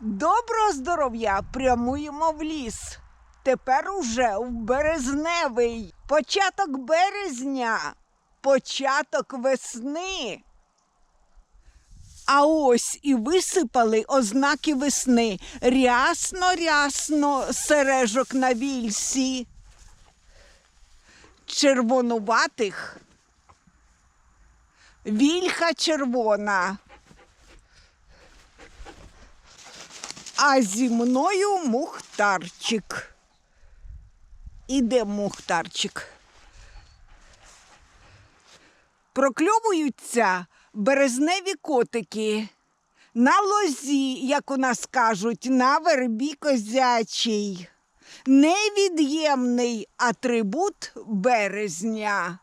Доброго здоров'я! Прямуємо в ліс. Тепер уже в березневий. Початок березня, початок весни. А ось і висипали ознаки весни. Рясно, рясно сережок на вільсі. Червонуватих. Вільха червона. А зі мною мухтарчик. Іде мухтарчик. Прокльовуються березневі котики. На лозі, як у нас кажуть, на вербі козячій. Невід'ємний атрибут березня.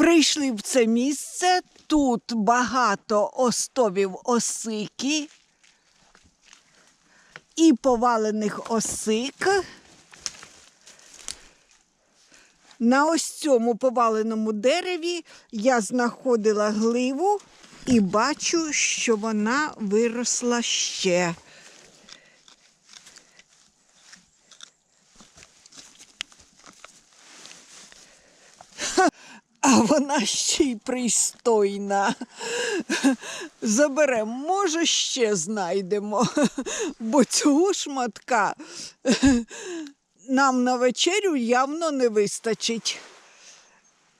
Прийшли в це місце. Тут багато остовів осики і повалених осик. На ось цьому поваленому дереві я знаходила гливу і бачу, що вона виросла ще. А вона ще й пристойна. Заберемо, може, ще знайдемо, бо цього шматка нам на вечерю явно не вистачить.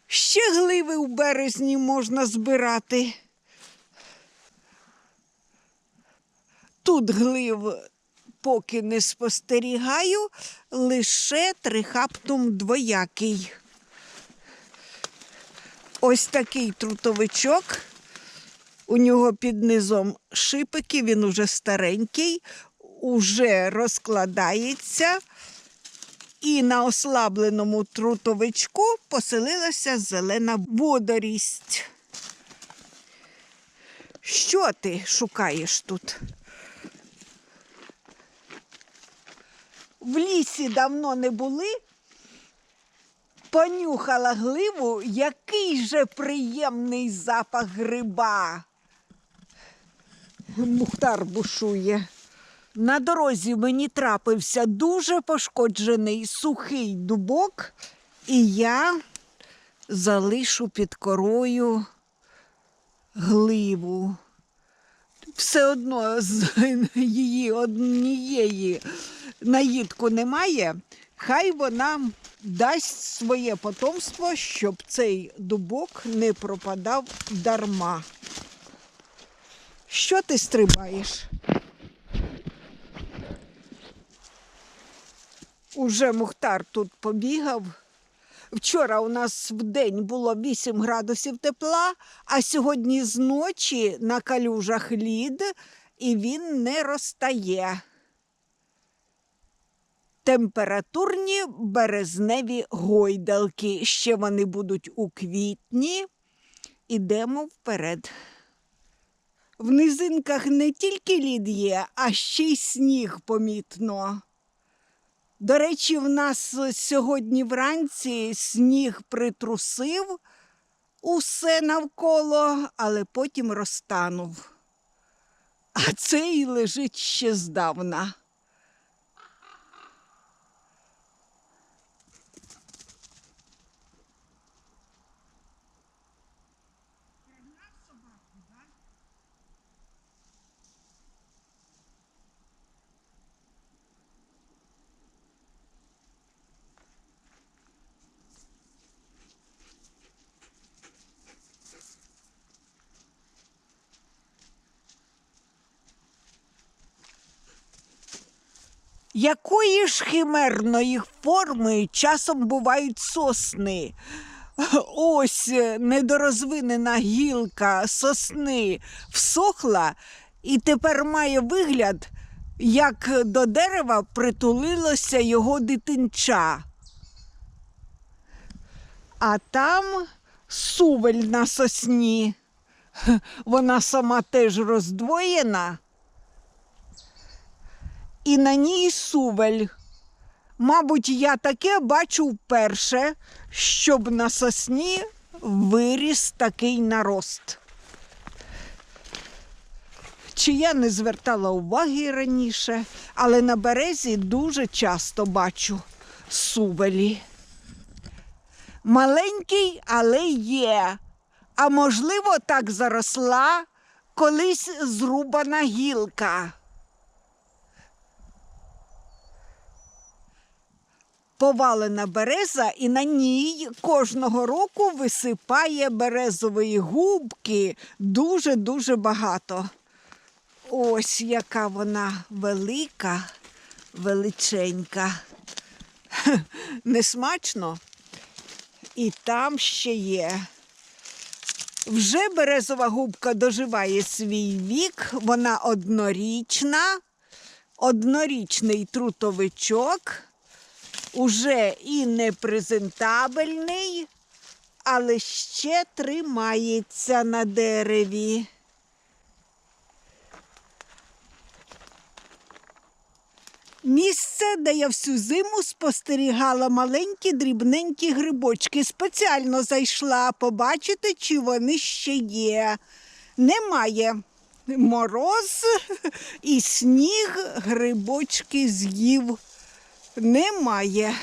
Ще гливи у березні можна збирати. Тут глив поки не спостерігаю, лише трихаптум двоякий. Ось такий трутовичок. У нього під низом шипики, він уже старенький, уже розкладається. І на ослабленому трутовичку поселилася зелена водорість. Що ти шукаєш тут? В лісі давно не були. Понюхала гливу, який же приємний запах гриба. Мухтар бушує. На дорозі мені трапився дуже пошкоджений сухий дубок, і я залишу під корою гливу. Все одно з її однієї наїдку немає, хай вона дасть своє потомство, щоб цей дубок не пропадав дарма. Що ти стрибаєш? Уже Мухтар тут побігав. Вчора у нас в день було 8 градусів тепла, а сьогодні зночі на калюжах лід, і він не розтає. Температурні березневі гойдалки. Ще вони будуть у квітні. Ідемо вперед. В низинках не тільки лід є, а ще й сніг помітно. До речі, в нас сьогодні вранці сніг притрусив усе навколо, але потім розтанув. А цей лежить ще здавна. Якої ж химерної форми часом бувають сосни? Ось е, недорозвинена гілка сосни всохла і тепер має вигляд, як до дерева притулилося його дитинча. А там сувель на сосні. Вона сама теж роздвоєна і на ній сувель. Мабуть, я таке бачу вперше, щоб на сосні виріс такий нарост. Чи я не звертала уваги раніше, але на березі дуже часто бачу сувелі. Маленький, але є. А можливо, так заросла колись зрубана гілка. Повалена береза, і на ній кожного року висипає березової губки дуже-дуже багато. Ось яка вона велика, величенька. Несмачно. І там ще є. Вже березова губка доживає свій вік, вона однорічна, однорічний трутовичок, уже і непрезентабельний, але ще тримається на дереві. Місце, де я всю зиму спостерігала маленькі дрібненькі грибочки. Спеціально зайшла побачити, чи вони ще є. Немає. Мороз і сніг грибочки з'їв. Немає.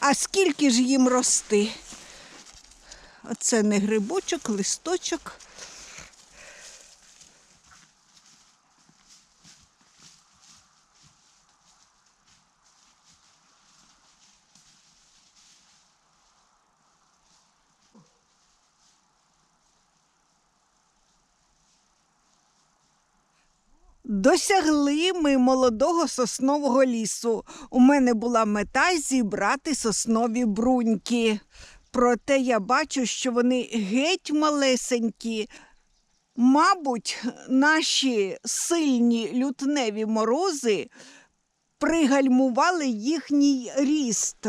А скільки ж їм рости? Оце не грибочок, листочок. Досягли ми молодого соснового лісу. У мене була мета зібрати соснові бруньки. Проте я бачу, що вони геть малесенькі. Мабуть, наші сильні лютневі морози пригальмували їхній ріст.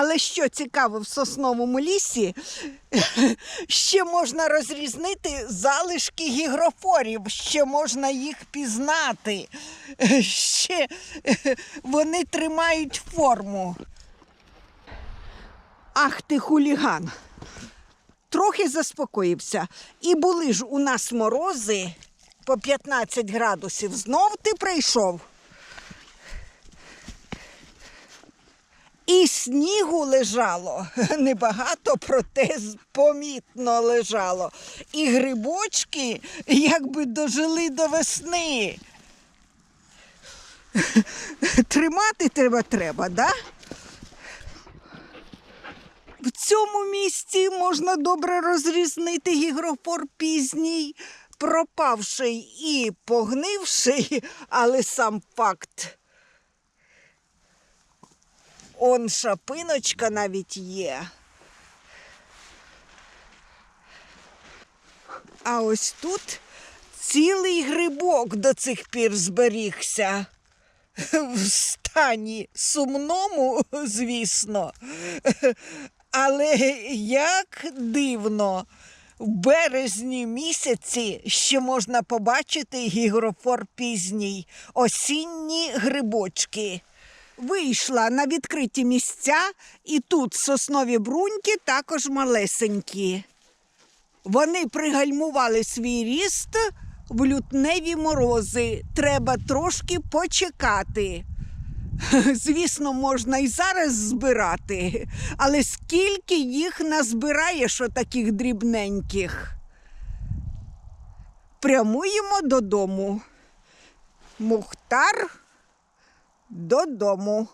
Але що цікаво в сосновому лісі, ще можна розрізнити залишки гігрофорів, ще можна їх пізнати. Ще вони тримають форму. Ах ти хуліган. Трохи заспокоївся. І були ж у нас морози по 15 градусів. Знов ти прийшов. І снігу лежало небагато, проте помітно лежало. І грибочки якби дожили до весни. Тримати треба треба, да? В цьому місці можна добре розрізнити гігрофор пізній, пропавший і погнивший, але сам факт. Он шапиночка навіть є. А ось тут цілий грибок до цих пір зберігся. В стані сумному, звісно. Але як дивно, в березні місяці ще можна побачити гігрофор пізній, осінні грибочки. Вийшла на відкриті місця, і тут соснові бруньки також малесенькі. Вони пригальмували свій ріст в лютневі морози. Треба трошки почекати. Звісно, можна і зараз збирати, але скільки їх назбираєш отаких дрібненьких? Прямуємо додому. Мухтар додому.